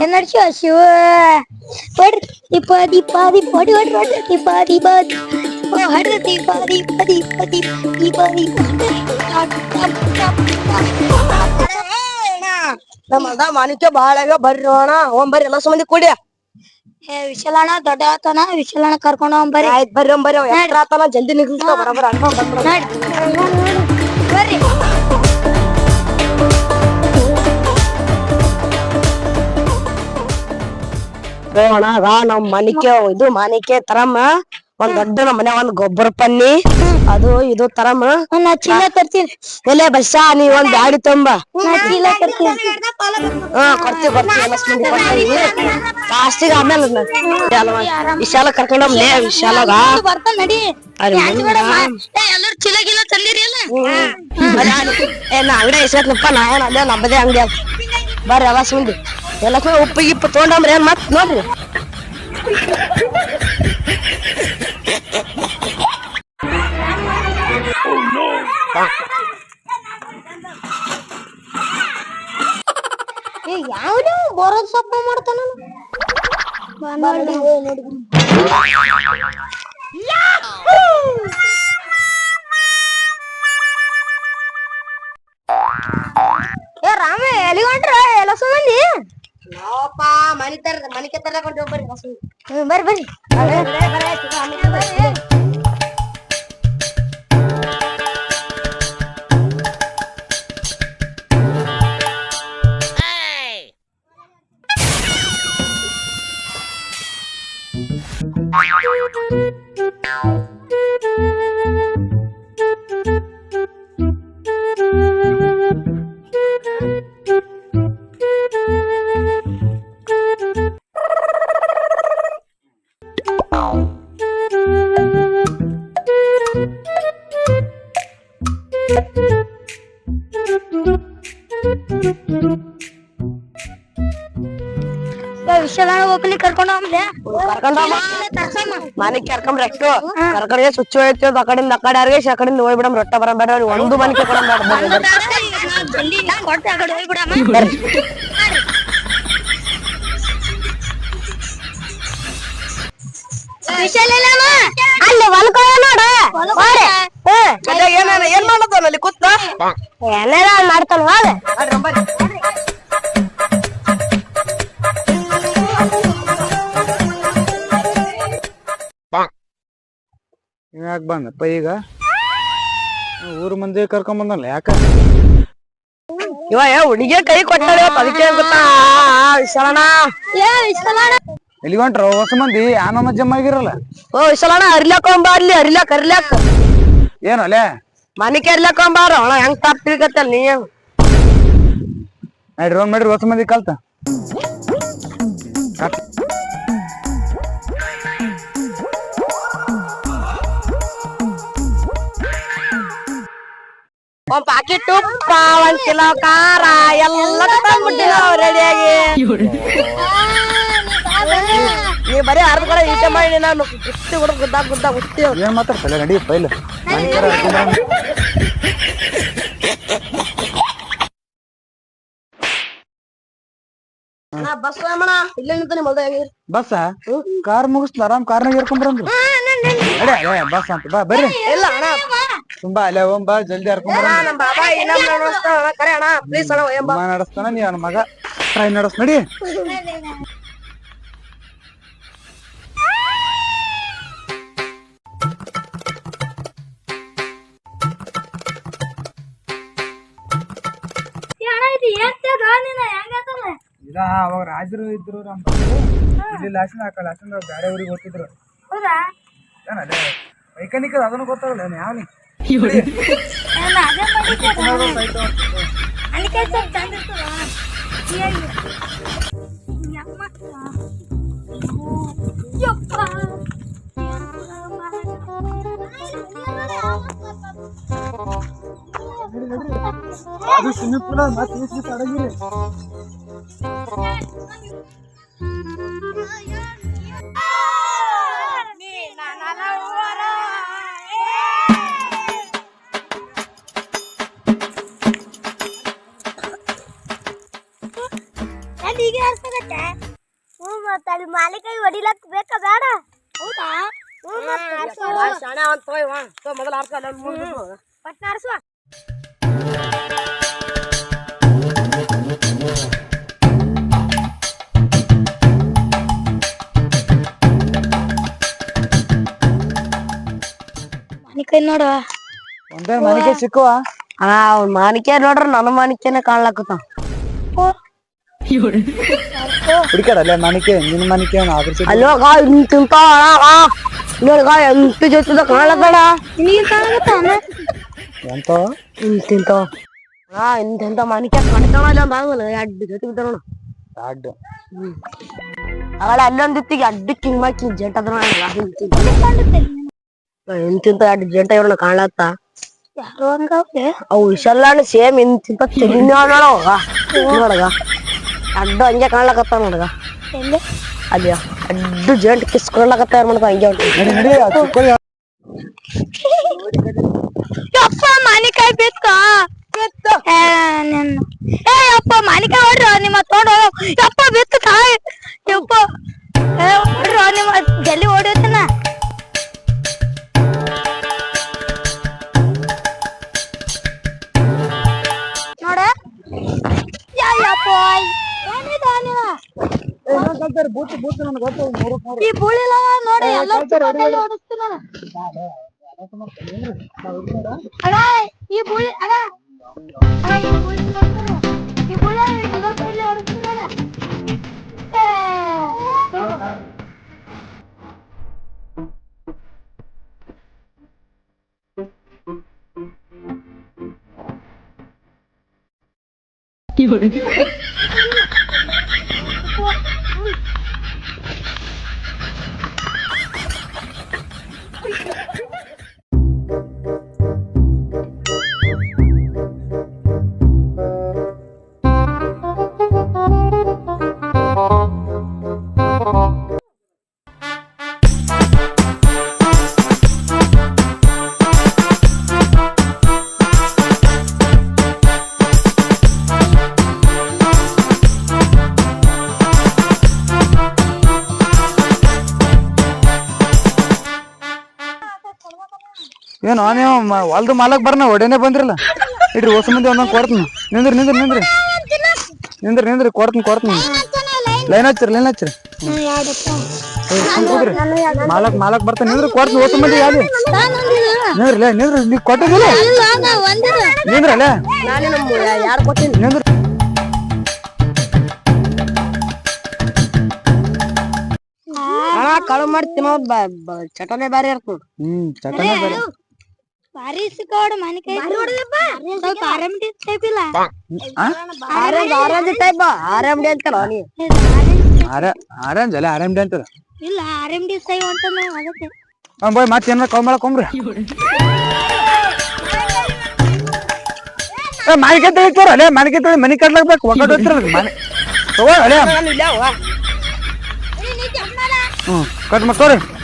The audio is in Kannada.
ಏನ್ ನಡ್ಸಿವ ಶಿವ ಹೊಡ್ರಿ ದೀಪ ದೀಪ ದೀಪ ಹೊಡಿ ಹೊಡ್ರಿ ಹೊಡ್ರಿ ದೀಪ ದೀಪ ಓ ಹೊಡ್ರಿ ದೀಪ ದೀಪ ದೀಪ ದೀಪ ದೀಪ ದೀಪ ನಮ್ಮ ಅದ ಮಾಣಿಕ್ಯ ಬಾಳ ಆಗ್ಯಾವ ಬರ್ರಿ ಅಣ್ಣ ಹೋಗ್ ಬರ್ರಿ ಎಲ್ಲ ಸಂಬಂಧಿ ಕೂಡಿ ಏ ವಿಶಾಲಣ್ಣ ದೊಡ್ಡ ಆತನ ವಿಶಾಲಣ್ಣ ಕರ್ಕೊಂಡು ಹೋಗ್ ಬರ್ರಿ ಆಯ್ತ್ ಬರ್ರಿ ಹೋಗ್ ಬರ್ರಿ ಅವ ಎಷ್ಟ್ ಆತನ ಜಲ್ದಿ ನಿಗ್ರಿಸ್ಕೊ ಬರಬರ ಅಣ್ಣ ಬಂದ್ರ ನಡ್ರಿ ಬರ್ರಿ ಅಣ್ಣ ರಾ ನಮ್ ಮನಿಕೆ ಇದು ಮಾನಿಕೆ ತರಮ್ಮ ಒಂದ್ ದೊಡ್ಡ ನಮ್ ಮನೆ ಒಂದ್ ಗೊಬ್ಬರ ಪನ್ನಿ. ಅದು ಇದು ತರಮ್ಮ ನಾ ಚೀಲ ತರ್ತೀನಿ. ಎಲೆ ಬಸ್ಸ ನೀ ಒಂದ್ ಗಾಡಿ ತಂಬ. ಚೀಲ ತರ್ತೀನಿ. ಹಾ ಕೊಡ್ತೀವಿ ಕೊಡ್ತೀವಿ. ಎಲ್ಲ ಮಂದಿ ಕೊಡ್ತೀವಿ. ಲಾಸ್ಟಿಗೆ ಆಮೇಲೆ ವಿಶಾಲ- ಕರ್ಕೊಂಡ್ ಹೋಗ್ಲೇ ವಿಶಾಲಗ ಅಂಗಡಿ ಹೆಸರಪ್ಪ ನಾವೇನ್ ಅಲ್ಲೇ ನಮ್ಮದೇ ಅಂಗಡಿ ಬರ್ರಿ ಅಲ್ಲ ಮಂದಿ. ಎಲ್ಲ ಮಂದಿ ಉಪ್ಪು ಗಿಪ್ಪು ತೊಗೊಂಡಂಬ್ರಿ ಏನ್ ಮತ್ ನೋಡ್ರಿ. ಯಾವ್ದು? ಬರೋದ್ ಸೊಪ್ಪ ಮಾಡ್ತಾನ ಏ ಮನಿ ತರ ಮನಿಕೆ ತರಕೊಂಡು ಬರ್ರಿ ಎಲ್ಲ ಮಂದಿ. ಹ್ಮ್, ಬರ್ರಿ ಬರ್ರಿ ಕರ್ಕೊಂಡು ಹೋಗ್ಲೆ. ಕರ್ಕೊಂಡ್ ಮನೆಗ್ ಕರ್ಕಡೆ ಸುಚ್ಚು ಹೋಯ್ತು. ಆ ಕಡೆಯಿಂದ ಆ ಕಡೆ ಯಾರಿಗೆ ಆ ಕಡೆಯಿಂದ ಹೋಗಿ ರೊಟ್ಟ ಬರ ಬೇಡ. ಒಂದು ಮನೆ ಕರ್ಕೊಂಡ್ ವಿಶಾಲಣ್ಣ ಅಲ್ಲಿ ಹೊಲ್ಕೊಳ್ಳೋ ನೋಡ. ಏನೇನ ಏನ್ ಮಾಡತ್ತವನ ಅಲ್ಲಿ ಕೂತ ಏನಾರ ಮಾಡ್ತಾನ ಹೋಗ. ಯಾಕೆ ಬಂದಪ್ಪ ಈಗ? ಊರ್ ಮಂದಿ ಕರ್ಕೊಂಡ್ ಬಂದಲ್ಲ ಯಾಕ? ಇವ ಏ ಹುಡುಗಿ ಕೈ ಕೊಟ್ಟಾಳೆ ಅದಕ್ಕೆ ಗೊತ್ತಾ? ಏ ವಿಶಾಲಣ್ಣ. ಎಲ್ಲಿ ಹೊಂಟ್ರ? ಹೊಸ ಮಂದಿ ಆನಮ್ಮ ಜಮ್ಮ ಆಗಿರಲ್ಲ. ಓ ವಿಶಾಲಣ್ಣ ಅರ್ಲ್ಯಾಕ ಒಂಬ ಅಲ್ಲಿ ಅರ್ಲ್ಯಾಕ ಅರ್ಲ್ಯಾಕ. ಏನಲ್ಲೇ ಅಲ್ಲೇ ಮನಿ ಕೆರ್ಲಕೊಂಬಾರ ಅಣ್ಣ ಹೆಂಗ್ ತಪ್ಪ ತಿಳ್ಕತ್ತಲ್ ನೀ? ಹೆಂಗ್ ನಡ್ರಿ ಒಂದ್ ಹೊಸ ಮಂದಿ ಕಲ್ತ. ಒಂದ್ ಪಾಕಿಟ್ ಉಪ್ಪ ಒಂದ್ ಕಿಲೋ ಖಾರ ಎಲ್ಲ ತಂದ್ಬಿಟ್ಟಿನ ರೆಡಿಯಾಗಿ ನೀ ಬರೀ ಅರ್ಧ ಕಡೆ ಈಟೆ ಮಾಡಿ ನಾನು ಕುಸ್ತಿ ಹುಡುಗ ಗುದ್ದ ಗುದ್ದ ಕುಸ್ತಿ ಏನ್ ಮಾತಾಡ್ತಲ್ಲ ನಡಿ ಫೈಲ್ ಬಸ್ ಅಮ್ಮಣ ಇಲ್ಲೇ ನಿಂತಾನೆ ಮಲ್ದ ಬಸ್ ಕಾರ್ ಮುಗಿಸ್ಲ ಆರಾಮ್ ಕಾರ್ನಾಗ ಏರ್ಕೊಂಡ್ ಬರಂದ್ರು. ಅಡೆ ಅಡೆ ಬಸ್ ಅಂತ. ಬಾ ಬರ್ರಿ. ಇಲ್ಲ ಅಣ್ಣ. ತುಂಬಾ ಅಲ್ಲೇ ಹೋಗ್ ಬಾ ಜಲ್ದಿ ಹರ್ಕೊಂಡ್ ಬರ ನಮ್ಮ ಬಾಬಾ ಇನ್ನೊಮ್ಮೆ ನೋಡಿಸ್ತಾನ ನೀ ಅವ್ನ ಮಗ. ಟ್ರೈನ್ ನಡೆಸ್ ನಡಿ. ಇದ ಅವಾಗ ರಾಜರು ಇದ್ರು ನಮ್ಮ ಇಲ್ಲಿ ಲಾಸನ್ ಹಾಕಲ್ಲ ಲಾಸನ್ ಬೇರೆ ಊರಿಗೆ ಹೋಗ್ತಿದ್ರು. ಹೌದಾ? ಏನಲ್ಲ ವೈಜ್ಞಾನಿಕ ಅದನ್ನು ಗೊತ್ತಾಗಲ್ಲ ಯಾವನಿ? ನಾನು ಅದೇ ಅದು ಸ್ವಿಮ್ಮಿಂಗ್ ಪೂಲ್ ಮತ್ತೆ ಈಜಿ ಅಡಗಿರಿ ಏ ಅಲ್ಲಿ ಈಗ ಹಾರ್ಸ್ಬೇಕತ್ತೆ ಹ್ಞೂ ಮತ್ತೆ ಅಲ್ಲಿ ಮಾಲಿಕೈ ಹೊಡಿಲಕ್ ಬೇಕಾ ಬೇಡ ಹೌದಾ ಹ್ಞೂ ಮತ್ತೆ ಶಾಣೆ ಅಂತ ಹೋಯ್ ವಾ ತೋ ಮೊದಲ ಆರ್ಸ ಅಲ್ಲ ಮುಂದೆ ಪಟ್ನ ಹಾರ್ಸುವ ಮಾಲಿಕೈ ನೋಡುವ ಒಂದೇ ಮನೆಗೆ ಸಿಕ್ಕುವ ಹಾ ಅವ್ನ ಮಾಣಿಕ್ಯ ನೋಡ್ರ ನನ್ನ ಮಾಣಿಕ್ಯನ ಕಾಣ್ಲಕತ್ತ ಹುಡುಕಾಡಲ್ಲ ಮನಿಕೆ ನಿನ್ನ ಮನಿಕೆ ಆಕರ್ಷಿ ಅಲ್ಲೋ ಗಾ ಇಂತ ತಿಂತಾವ ನೋಡ್ಗ ಎಂಟು ಜೊತೆ ಕಾಣ್ಲತ್ತಡ ನಿನಗೆ ಕಾಣಗತ್ತಾನ ಎಂತ ಇಂತ ತಿಂತಾವ ಹಾ ಇಂತೆಂತ ಮಾಣಿಕ್ಯ ಕಣ್ಕಾಣಲ್ಲ ಅಂತ ಆಗಲ್ಲ ಎರಡು ಜೊತೆ ಬಿದ್ದ ನೋಡು ಅಡ್ಡ ಅವಳ ಅಲ್ಲೊಂದಿತ್ತಿಗೆ ಅಡ್ಡಕ್ಕೆ ಹಿಂಗ್ ಮಾಕಿ ಜಂಟ ಅದ್ರ ಇಂತಿಂತ ಎರಡು ಜಂಟ ಇವ್ರನ್ನ ಕಾಣತ್ತ? ಯಾರು ಹಂಗವ್ರೆ ಅವು ಇಶಲ್ಲಾಣ ಸೇಮ್ ಇಂತಿಂತ ನೋಡವಾಗ ನೋಡಗ ಅಡ್ಡ ಹಂಗೆ ಕಾಣ್ಲಕತ್ತ ನೋಡಗ ಎಲ್ಲಿ? ಅಲ್ಲಿ ಅಡ್ಡು ಜಂಟ್ ಕಿಸ್ಕೊಳ್ಲಕತ್ತ ಮಾಡ್ದ ಹಂಗೆ ಯಪ್ಪ ಮಾನಿಕಾಯಿ ಬೇಕಾ ಯಾ ಯಪ್ಪ ಏನಿದ ನೀನ ಏ, ಇನ್ನೊಂದ್ ಕಲ್ತಾರ, ಬೂತ್ ಬೂತ್ ನನಗ್ ಗೊತ್ತು, ಮೂರು ಮೂರು. ಈ ಬುಳಿಲ ನೋಡಿ ಎಲ್ಲ ನಾನು ಅಣ್ಣ ಈ ಬುಳಿ ಅಣ್ಣ ಅಣ್ಣ, ಈ ಬುಳಿ 我的 ಏನು ನೀವು ಹೊಲ್ದ ಮಾಲಕ್ ಬರ್ನ ಒಡೆನೆ ಬಂದ್ರಲ್ಲ. ಇಡ್ರಿ ಹೊಸ ಮಂದಿ ಒಂದೊಂದು ಕೊಡ್ತೀನಿ. ನಿಂದ್ರಿ ನಿಂದ್ರಿ ನಿಂದ್ರಿ. ನಿಂದ್ರಿ ನಿಂದ್ರಿ ಕೊಡ್ತೀನಿ ಕೊಡ್ತೀನಿ. ಲೈನ್ ಹಚ್ಚಿರಿ ಲೈನ್ ಹಚ್ಚಿರಿ. ಕೂದ್ರಿ. ಮಾಲಕ್ ಮಾಲಕ್ ಬರ್ತಾನೆ. ನಿಂದ್ರಿ ಕೊಡ್ತೀನಿ ಹೊಸ ಮಂದಿ ಯಾವ್ದು? ಒಂದಿನ. ನಿಂದ್ರಿ ನೀವು ಕೊಟ್ಟಿದ್ದಿಲ್ಲ. ನಿಂದ್ರಲ್ಲ ನಿಂದ್ರಿ. ಕಳು ಮಾಡಿ ತಿನ್ನೋದು ಚಟನೆ ಬೇರೆ ಇರ್ತದೆ. ಹ್ಮ್ ಚಟನೆ ಬೇರೆ. ಭಾರಿ ಸ್ವಲ್ಪ ಆರಾಮಿಡಿ ಟೈಪ್ ಇಲ್ಲ? ಆರೆಂಜ್ ಆರೆಂಜ್ ಟೈಪ್ ಡಿ ನೀ? ಆರ ಆರೆಂಜ್ ಅಲ್ಲ ಅಂತಾರ? ಇಲ್ಲ ಆರಾಮಿಡಿ ಸೈ ಬಾಯ್ ಮತ್ತೆ ಏನಾರ ಕೌ ಮಾಡಕೊಂಬ್ರಿ ಏ ಮಾನಿಕೆ ತಿಳಿತಾರ ಅಲ್ಲೇ ಮಾನಿಕೆ ತಿಳಿ ಮನಿ ಕಟ್ಲಾಕ್ಬೇಕು. ಒಕ್ಕಟ್ಟು ಹೋಗ್ತಿರಲ್ಲ ಮನೆ. ತಗೋ ಅಲ್ಲೇ. ಹ್ಮ್ ಕಟ್ ಮಾಡ್ತವ್ರಿ